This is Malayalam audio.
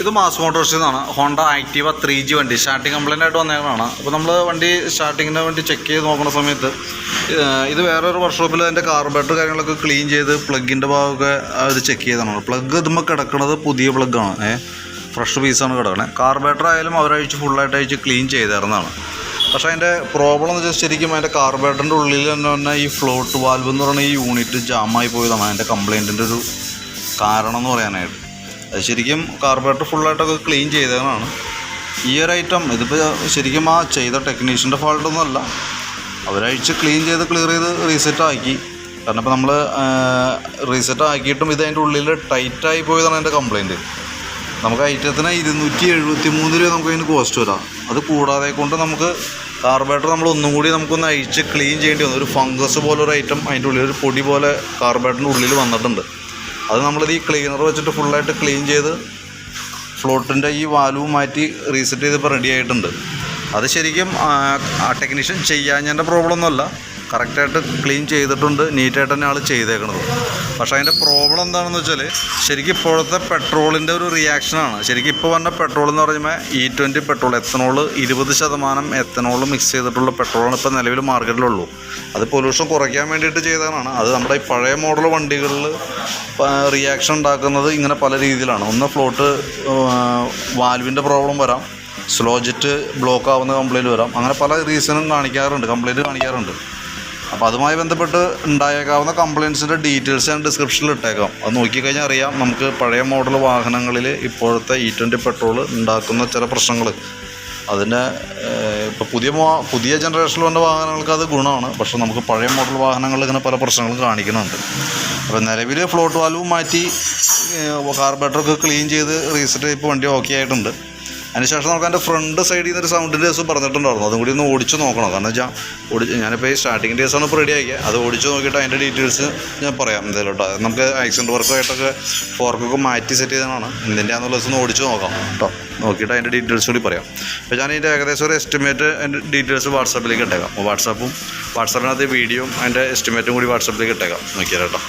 ഇത് മാസ് മോട്ടോർസിൽ നിന്നാണ് ഹോണ്ട ആക്റ്റീവ ത്രീ ജി വണ്ടി. സ്റ്റാർട്ടിങ് കംപ്ലൈന്റ് ആയിട്ട് വന്നേക്കാണ് അപ്പോൾ നമ്മൾ വണ്ടി സ്റ്റാർട്ടിങ്ങിന് വേണ്ടി ചെക്ക് ചെയ്ത് നോക്കുന്ന സമയത്ത് ഇത് വേറൊരു വർക്ക്ഷോപ്പിൽ അതിന്റെ കാർബറേറ്റർ കാര്യങ്ങളൊക്കെ ക്ലീൻ ചെയ്ത് പ്ലഗിന്റെ ഭാഗമൊക്കെ അത് ചെക്ക് ചെയ്താണ് പ്ലഗ് ഇതുമ്പോൾ കിടക്കുന്നത് പുതിയ പ്ലഗാണ് ഏഹ് ഫ്രഷ് പീസാണ് കിടക്കണത് കാർബറേറ്റർ ആയാലും അവരഴിച്ച് ഫുള്ളായിട്ട് അഴിച്ച് ക്ലീൻ ചെയ്തായിരുന്നതാണ് പക്ഷേ അതിന്റെ പ്രോബ്ലം എന്ന് വെച്ചാൽ ശരിക്കും അതിന്റെ കാർബറേറ്ററിന്റെ ഉള്ളിൽ തന്നെ തന്നെ ഈ ഫ്ലോട്ട് വാൽവ് എന്ന് പറയുന്ന ഈ യൂണിറ്റ് ജാമായി പോയതാണ്. അതിന്റെ കംപ്ലൈന്റിന്റെ ഒരു കാരണം എന്ന് പറയാനായിട്ട്. ശരിക്കും കാർബറേറ്റർ ഫുള്ളായിട്ടൊക്കെ ക്ലീൻ ചെയ്തതാണ്. ഈ ഒരു ഐറ്റം ഇതിപ്പോൾ ശരിക്കും ആ ചെയ്ത ടെക്നീഷ്യന്റെ ഫോൾട്ടൊന്നും അല്ല അവരഴിച്ച് ക്ലീൻ ചെയ്ത് ക്ലിയർ ചെയ്ത് റീസെറ്റ് ആക്കി. കാരണം ഇപ്പോൾ നമ്മൾ റീസെറ്റ് ആക്കിയിട്ടും ഇത് അതിന്റെ ഉള്ളിൽ ടൈറ്റായി പോയതാണ് എന്റെ കംപ്ലയിന്റ് നമുക്ക് ഐറ്റത്തിന് ഇരുന്നൂറ്റി എഴുപത്തി മൂന്ന് രൂപ നമുക്ക് അതിന് കോസ്റ്റ് വരാം. അത് കൂടാതെ കൊണ്ട് നമുക്ക് കാർബറേറ്റർ നമ്മൾ ഒന്നും കൂടി നമുക്കൊന്ന് അഴിച്ച് ക്ലീൻ ചെയ്യേണ്ടി വന്നു. ഒരു ഫംഗസ് പോലെ ഒരു ഐറ്റം അതിന്റെ ഉള്ളിൽ ഒരു പൊടി പോലെ കാർബറേറ്ററിന്റെ ഉള്ളിൽ വന്നിട്ടുണ്ട്. അത് നമ്മളിത് ഈ ക്ലീനർ വെച്ചിട്ട് ഫുള്ളായിട്ട് ക്ലീൻ ചെയ്ത് ഫ്ലോട്ടിന്റെ ഈ വാൽവ് മാറ്റി റീസെറ്റ് ചെയ്തപ്പോൾ റെഡി ആയിട്ടുണ്ട്. അത് ശരിക്കും ആ ടെക്നീഷ്യൻ ചെയ്യാഞ്ഞതിന്റെ പ്രോബ്ലം ഒന്നുമല്ല. കറക്റ്റായിട്ട് ക്ലീൻ ചെയ്തിട്ടുണ്ട് നീറ്റായിട്ട് തന്നെ ആൾ ചെയ്തേക്കണത്. പക്ഷേ അതിന്റെ പ്രോബ്ലം എന്താണെന്ന് വെച്ചാൽ ശരിക്കും ഇപ്പോഴത്തെ പെട്രോളിന്റെ ഒരു റിയാക്ഷനാണ് ശരിക്കും ഇപ്പോൾ വന്ന പെട്രോൾ എന്ന് പറയുമ്പോൾ ഇ ട്വന്റി പെട്രോൾ എത്തനോൾ ഇരുപത് ശതമാനം എത്തനോൾ മിക്സ് ചെയ്തിട്ടുള്ള പെട്രോളാണ് ഇപ്പോൾ നിലവിൽ മാർക്കറ്റിലുള്ളൂ അത് പൊല്യൂഷൻ കുറയ്ക്കാൻ വേണ്ടിയിട്ട് ചെയ്തതാണ്. അത് നമ്മുടെ ഈ പഴയ മോഡൽ വണ്ടികളിൽ റിയാക്ഷൻ ഉണ്ടാക്കുന്നത് ഇങ്ങനെ പല രീതിയിലാണ്. ഒന്ന് ഫ്ലോട്ട് വാൽവിന്റെ പ്രോബ്ലം വരാം. സ്ലോ ജെറ്റ് ബ്ലോക്ക് ആവുന്ന കംപ്ലൈന്റ് വരാം. അങ്ങനെ പല റീസണും കാണിക്കാറുണ്ട് കംപ്ലൈന്റ് കാണിക്കാറുണ്ട്. അപ്പോൾ അതുമായി ബന്ധപ്പെട്ട് ഉണ്ടായേക്കാവുന്ന കംപ്ലയിൻസിന്റെ ഡീറ്റെയിൽസ് ഞാൻ ഡിസ്ക്രിപ്ഷനിൽ ഇട്ടേക്കാം. അത് നോക്കിക്കഴിഞ്ഞാൽ അറിയാം നമുക്ക് പഴയ മോഡൽ വാഹനങ്ങളിൽ ഇപ്പോഴത്തെ ഇ ട്വന്റി പെട്രോൾ ഉണ്ടാക്കുന്ന ചില പ്രശ്നങ്ങൾ അതിന്റെ ഇപ്പോൾ പുതിയ പുതിയ ജനറേഷനിൽ വന്ന വാഹനങ്ങൾക്ക് അത് ഗുണമാണ്. പക്ഷെ നമുക്ക് പഴയ മോഡൽ വാഹനങ്ങളിൽ ഇങ്ങനെ പല പ്രശ്നങ്ങളും കാണിക്കുന്നുണ്ട്. അപ്പോൾ നിലവിൽ ഫ്ലോട്ട് വാൽവ് മാറ്റി കാർബറേറ്ററൊക്കെ ക്ലീൻ ചെയ്ത് റീസെറ്റ് ഇപ്പോൾ വണ്ടി ഓക്കെ ആയിട്ടുണ്ട്. അതിനുശേഷം നമുക്ക് എന്റെ ഫ്രണ്ട് സൈഡിൽ നിന്ന് ഒരു സൗണ്ടിന്റെ ദിവസം പറഞ്ഞിട്ടുണ്ടായിരുന്നു. അതും കൂടി ഒന്ന് ഓടിച്ച് നോക്കണം. കാരണം വെച്ചാൽ ഓടിച്ച് ഞാനിപ്പോൾ ഈ സ്റ്റാർട്ടിങ് ദിവസമാണ് ഇപ്പോൾ റെഡി ആക്കിയത് അത് ഓടിച്ച് നോക്കിയിട്ട് അതിന്റെ ഡീറ്റെയിൽസ് ഞാൻ പറയാം എന്തായാലും കേട്ടോ നമുക്ക് ആക്സിഡന്റ് വർക്കായിട്ടൊക്കെ ഫോർക്കൊക്കെ മാറ്റി സെറ്റ് ചെയ്തതാണ്. എന്തിന്റെയാണെന്നുള്ള ദിവസം ഒന്ന് ഓടിച്ച് നോക്കാം കേട്ടോ നോക്കിയിട്ട് അതിന്റെ ഡീറ്റെയിൽസ് കൂടി പറയാം. അപ്പോൾ ഞാൻ ഇതിന്റെ ഏകദേശം ഒരു എസ്റ്റിമേറ്റ് അതിന്റെ ഡീറ്റെയിൽസ് വാട്സാപ്പിലേക്ക് ഇട്ടേക്കാം. വാട്സാപ്പും വാട്സാപ്പിനകത്ത് വീഡിയോയും അതിന്റെ എസ്റ്റിമേറ്റും കൂടി വാട്സാപ്പിലേക്ക് ഇട്ടേക്കാം. നോക്കിയാൽ കേട്ടോ